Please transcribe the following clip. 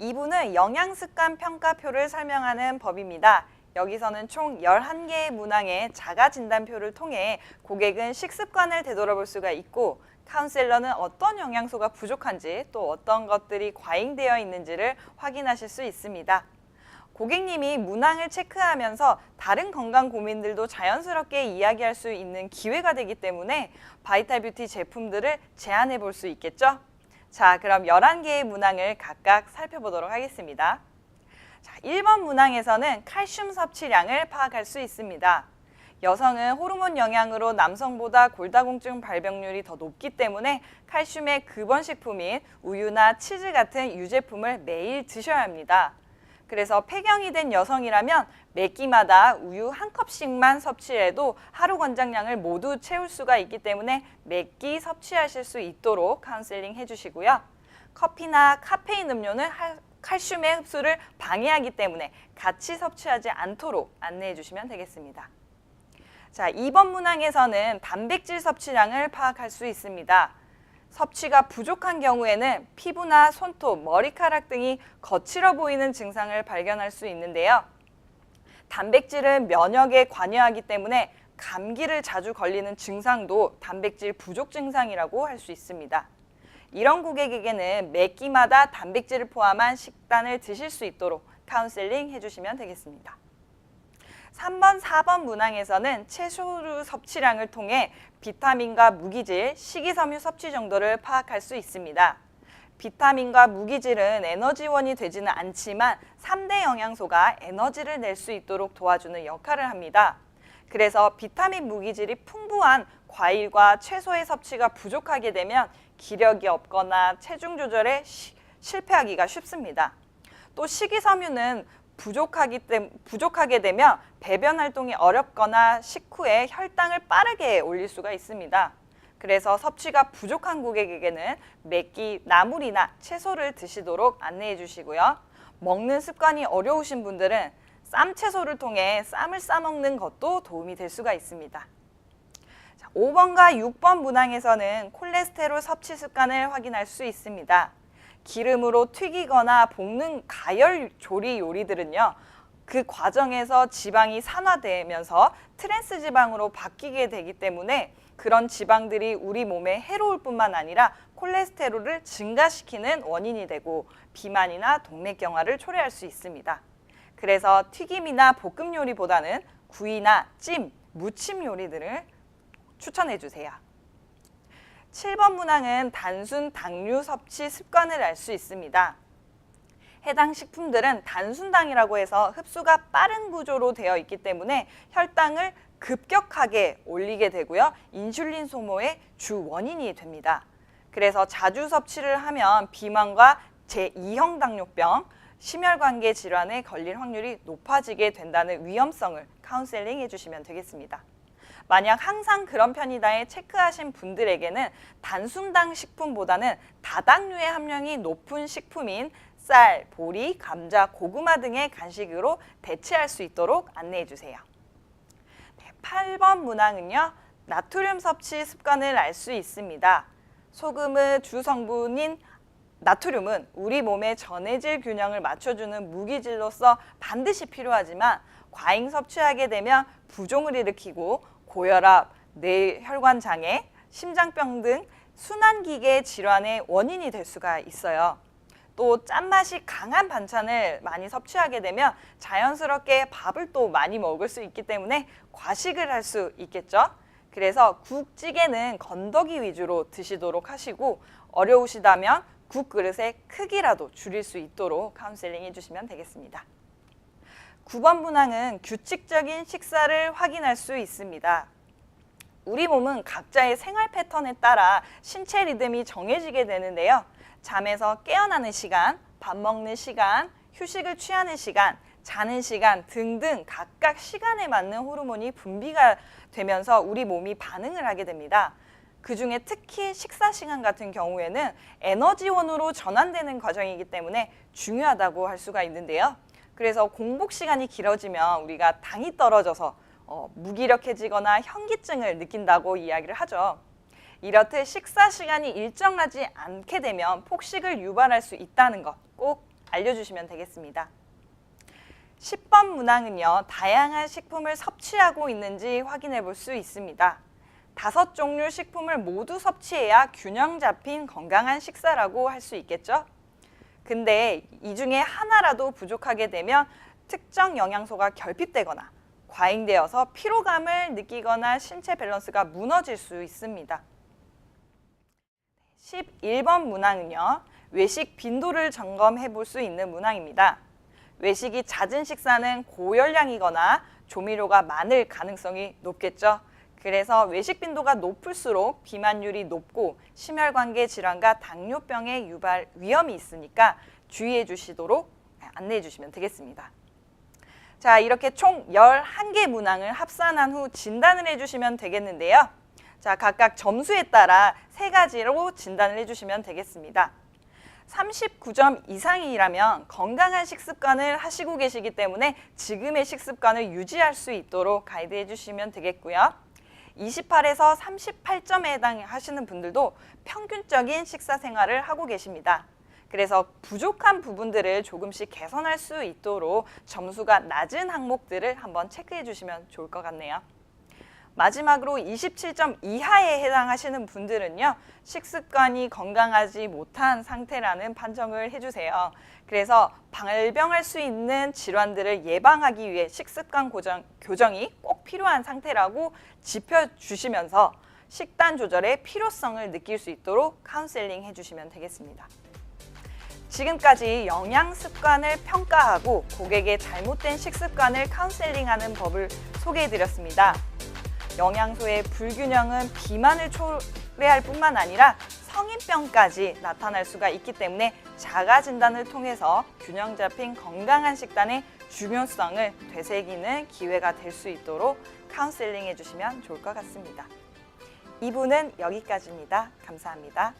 2부는 영양습관 평가표를 설명하는 법입니다. 여기서는 총 11개의 문항의 자가 진단표를 통해 고객은 식습관을 되돌아볼 수가 있고 카운셀러는 어떤 영양소가 부족한지 또 어떤 것들이 과잉되어 있는지를 확인하실 수 있습니다. 고객님이 문항을 체크하면서 다른 건강 고민들도 자연스럽게 이야기할 수 있는 기회가 되기 때문에 바이탈 뷰티 제품들을 제안해 볼 수 있겠죠? 자, 그럼 11개의 문항을 각각 살펴보도록 하겠습니다. 자, 1번 문항에서는 칼슘 섭취량을 파악할 수 있습니다. 여성은 호르몬 영향으로 남성보다 골다공증 발병률이 더 높기 때문에 칼슘의 근원 식품인 우유나 치즈 같은 유제품을 매일 드셔야 합니다. 그래서 폐경이 된 여성이라면 매 끼마다 우유 한 컵씩만 섭취해도 하루 권장량을 모두 채울 수가 있기 때문에 매 끼 섭취하실 수 있도록 카운셀링 해주시고요. 커피나 카페인 음료는 할- 칼슘의 흡수를 방해하기 때문에 같이 섭취하지 않도록 안내해 주시면 되겠습니다. 자, 2번 문항에서는 단백질 섭취량을 파악할 수 있습니다. 섭취가 부족한 경우에는 피부나 손톱, 머리카락 등이 거칠어 보이는 증상을 발견할 수 있는데요. 단백질은 면역에 관여하기 때문에 감기를 자주 걸리는 증상도 단백질 부족 증상이라고 할 수 있습니다. 이런 고객에게는 매 끼마다 단백질을 포함한 식단을 드실 수 있도록 카운셀링 해주시면 되겠습니다. 3번, 4번 문항에서는 채소류 섭취량을 통해 비타민과 무기질, 식이섬유 섭취 정도를 파악할 수 있습니다. 비타민과 무기질은 에너지원이 되지는 않지만 3대 영양소가 에너지를 낼 수 있도록 도와주는 역할을 합니다. 그래서 비타민 무기질이 풍부한 과일과 채소의 섭취가 부족하게 되면 기력이 없거나 체중 조절에 시- 실패하기가 쉽습니다. 또 식이섬유는 부족하기 때, 부족하게 되면 배변 활동이 어렵거나 식후에 혈당을 빠르게 올릴 수가 있습니다. 그래서 섭취가 부족한 고객에게는 매끼 나물이나 채소를 드시도록 안내해 주시고요. 먹는 습관이 어려우신 분들은 쌈 채소를 통해 쌈을 싸 먹는 것도 도움이 될 수가 있습니다. 자, 5번과 6번 문항에서는 콜레스테롤 섭취 습관을 확인할 수 있습니다. 기름으로 튀기거나 볶는 가열 조리 요리들은요. 그 과정에서 지방이 산화되면서 트랜스 지방으로 바뀌게 되기 때문에 그런 지방들이 우리 몸에 해로울 뿐만 아니라 콜레스테롤을 증가시키는 원인이 되고 비만이나 동맥경화를 초래할 수 있습니다. 그래서 튀김이나 볶음 요리보다는 구이나 찜, 무침 요리들을 추천해 주세요. 7번 문항은 단순 당류 섭취 습관을 알 수 있습니다. 해당 식품들은 단순당이라고 해서 흡수가 빠른 구조로 되어 있기 때문에 혈당을 급격하게 올리게 되고요. 인슐린 소모의 주 원인이 됩니다. 그래서 자주 섭취를 하면 비만과 제2형 당뇨병, 심혈관계 질환에 걸릴 확률이 높아지게 된다는 위험성을 카운셀링 해주시면 되겠습니다. 만약 항상 그런 편이다에 체크하신 분들에게는 단순당 식품보다는 다당류의 함량이 높은 식품인 쌀, 보리, 감자, 고구마 등의 간식으로 대체할 수 있도록 안내해 주세요. 네, 8번 문항은요. 나트륨 섭취 습관을 알 수 있습니다. 소금의 주 성분인 나트륨은 우리 몸의 전해질 균형을 맞춰주는 무기질로서 반드시 필요하지만 과잉 섭취하게 되면 부종을 일으키고 고혈압, 뇌혈관 장애, 심장병 등 순환기계 질환의 원인이 될 수가 있어요. 또 짠맛이 강한 반찬을 많이 섭취하게 되면 자연스럽게 밥을 또 많이 먹을 수 있기 때문에 과식을 할 수 있겠죠. 그래서 국찌개는 건더기 위주로 드시도록 하시고 어려우시다면 국 그릇의 크기라도 줄일 수 있도록 카운셀링 해주시면 되겠습니다. 9번 문항은 규칙적인 식사를 확인할 수 있습니다. 우리 몸은 각자의 생활 패턴에 따라 신체 리듬이 정해지게 되는데요. 잠에서 깨어나는 시간, 밥 먹는 시간, 휴식을 취하는 시간, 자는 시간 등등 각각 시간에 맞는 호르몬이 분비가 되면서 우리 몸이 반응을 하게 됩니다. 그 중에 특히 식사 시간 같은 경우에는 에너지원으로 전환되는 과정이기 때문에 중요하다고 할 수가 있는데요. 그래서 공복 시간이 길어지면 우리가 당이 떨어져서 어, 무기력해지거나 현기증을 느낀다고 이야기를 하죠. 이렇듯 식사 시간이 일정하지 않게 되면 폭식을 유발할 수 있다는 것 꼭 알려주시면 되겠습니다. 10번 문항은요, 다양한 식품을 섭취하고 있는지 확인해 볼 수 있습니다. 다섯 종류 식품을 모두 섭취해야 균형 잡힌 건강한 식사라고 할 수 있겠죠? 근데 이 중에 하나라도 부족하게 되면 특정 영양소가 결핍되거나 과잉되어서 피로감을 느끼거나 신체 밸런스가 무너질 수 있습니다. 11번 문항은요. 외식 빈도를 점검해 볼 수 있는 문항입니다. 외식이 잦은 식사는 고열량이거나 조미료가 많을 가능성이 높겠죠. 그래서 외식 빈도가 높을수록 비만율이 높고 심혈관계 질환과 당뇨병의 유발 위험이 있으니까 주의해 주시도록 안내해 주시면 되겠습니다. 자, 이렇게 총 11개 문항을 합산한 후 진단을 해 주시면 되겠는데요. 자, 각각 점수에 따라 세 가지로 진단을 해 주시면 되겠습니다. 39점 이상이라면 건강한 식습관을 하시고 계시기 때문에 지금의 식습관을 유지할 수 있도록 가이드해 주시면 되겠고요. 28에서 38점에 해당하시는 분들도 평균적인 식사 생활을 하고 계십니다. 그래서 부족한 부분들을 조금씩 개선할 수 있도록 점수가 낮은 항목들을 한번 체크해 주시면 좋을 것 같네요. 마지막으로 27점 이하에 해당하시는 분들은요, 식습관이 건강하지 못한 상태라는 판정을 해주세요. 그래서 발병할 수 있는 질환들을 예방하기 위해 식습관 고정, 교정이 꼭 필요한 상태라고 짚어주시면서 식단 조절의 필요성을 느낄 수 있도록 카운셀링 해주시면 되겠습니다. 지금까지 영양 습관을 평가하고 고객의 잘못된 식습관을 카운셀링하는 법을 소개해드렸습니다. 영양소의 불균형은 비만을 초래할 뿐만 아니라 성인병까지 나타날 수가 있기 때문에 자가 진단을 통해서 균형 잡힌 건강한 식단의 중요성을 되새기는 기회가 될 수 있도록 카운셀링 해주시면 좋을 것 같습니다. 2부는 여기까지입니다. 감사합니다.